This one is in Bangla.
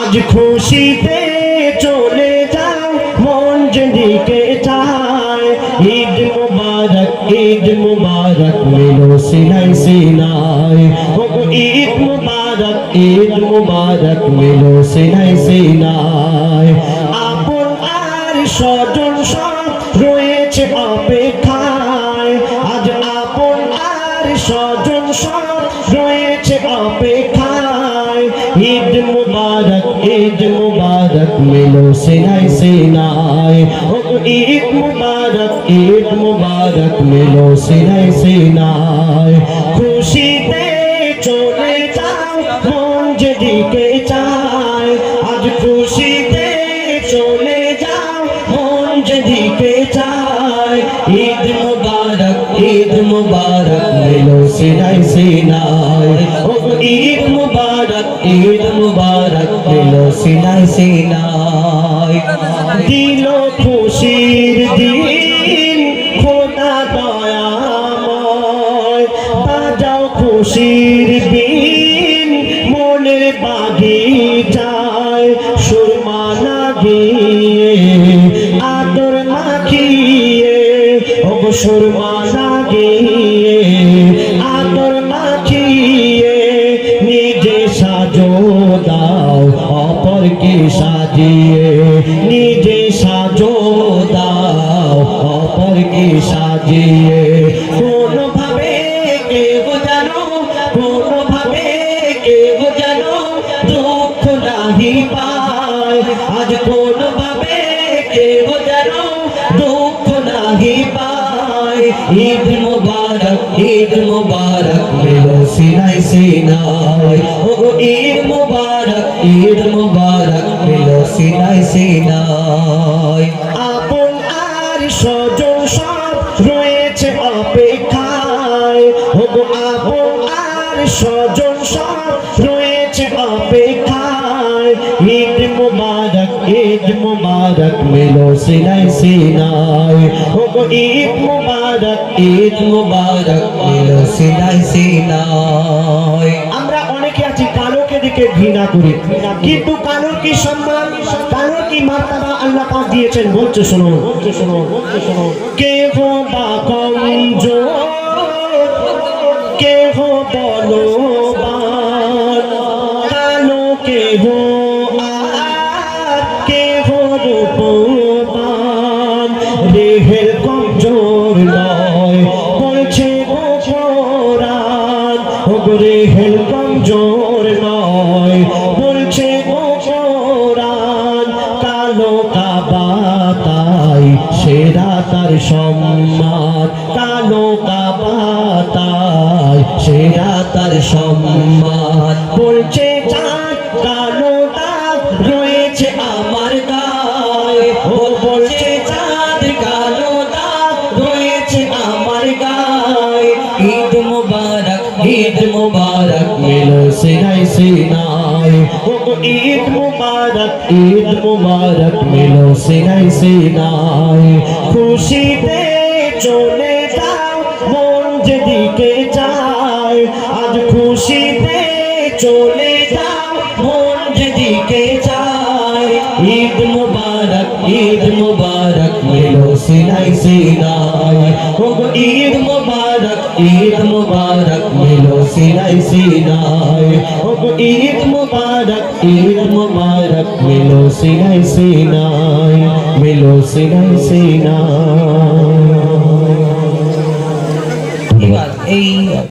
আজ খুশিতে চলে যাও মন যেদিকে চায়। ঈদ মুবারক ঈদ মুবারক, মেলো সিনাই সিনাই। ঈদ মুবারক ঈদ মুবারক, মেলো সিনাই সিনাই। আপন আর স্বজন সব রয়েছে অপেক্ষায়। আজ আপন আর স্বজন সব রয়েছে অপেক্ষায়। ঈদ মুবারক ঈদ মুবারক মিলো সিনাই সিনাই ও ঈদ মুবারক ঈদ মুবারক মিলো সিনাই সিনাই খুশিতে চলে যাও মন যেদিকে চায় আজ খুশিতে চলে যাও মন যেদিকে চায় ঈদ মুবারক ঈদ মুবারক মিলো সিনাই সিনাই ও ঈদ মুবারক ঈদ মুবারক মিলো সিনাই দিল খুশির দিন, খোদা দয়াময়। বাজাও খুশির বিন, মনের বাগিচায় সুরমা লাগিয়ে আদর মাখিয়ে ও সুরমা লাগিয়ে অপরকে সাজিয়ে নিজে সাজো দাও, অপরকে সাজিয়ে। জানো কোনোভাবে কেউ জানো দুঃখ নাহি পায়। আজ কোনোভাবে কেউ জানো দুঃখ নাহি পায়। ঈদ মুবারক ঈদ মুবারক মিলো সিনাই সিনাই ও ঈদ মুবারক, ঈদ সিনাই সিনাই আপন আর স্বজন সব রয়েছে অপেক্ষায়। ও আপন আর স্বজন সব রয়েছে অপেক্ষায়। ঈদ মুবারক ঈদ মুবারক মিলো সিনাই সিনাই ও ঈদ মুবারক ঈদ মুবারক মিলো সিনাই সিনাই আমরা অনেকে আছি কালোকে দিকে ঘৃণা করি। কিন্তু কালোর কি সম্মান? কি মাত্রা আল্লাহ পাক দিয়েছেন। বলছে, শোনো বলছে শোনো বলছে, শোনো। কে হো বা কমজো কে হো বলবান, কালো কে হো সেরা তার সম্মান, কালো কাবাতাই সেরা তার সম্মান, বলছে চাঁদ চাঁদ ঈদ মুবারক ঈদ মুবারক, মিলো সিনাই সিনাই ও ঈদ মুবারক ঈদ মুবারক মিলো সিনাই সিনাই খুশিতে চলে যাও মন যেদিকে চায় আজ খুশিতে চলে যাও মন যেদিকে চায় ঈদ মুবারক ঈদ মুবারক মিলো সিনাই সিনাই ও ঈদ মুবারক ঈদ মুবারক মিলো সিনাই সিনাই ও ঈদ মুবারক ঈদ মুবারক মিলো সিনাই সিনাই মিলো সিনাই সিনাই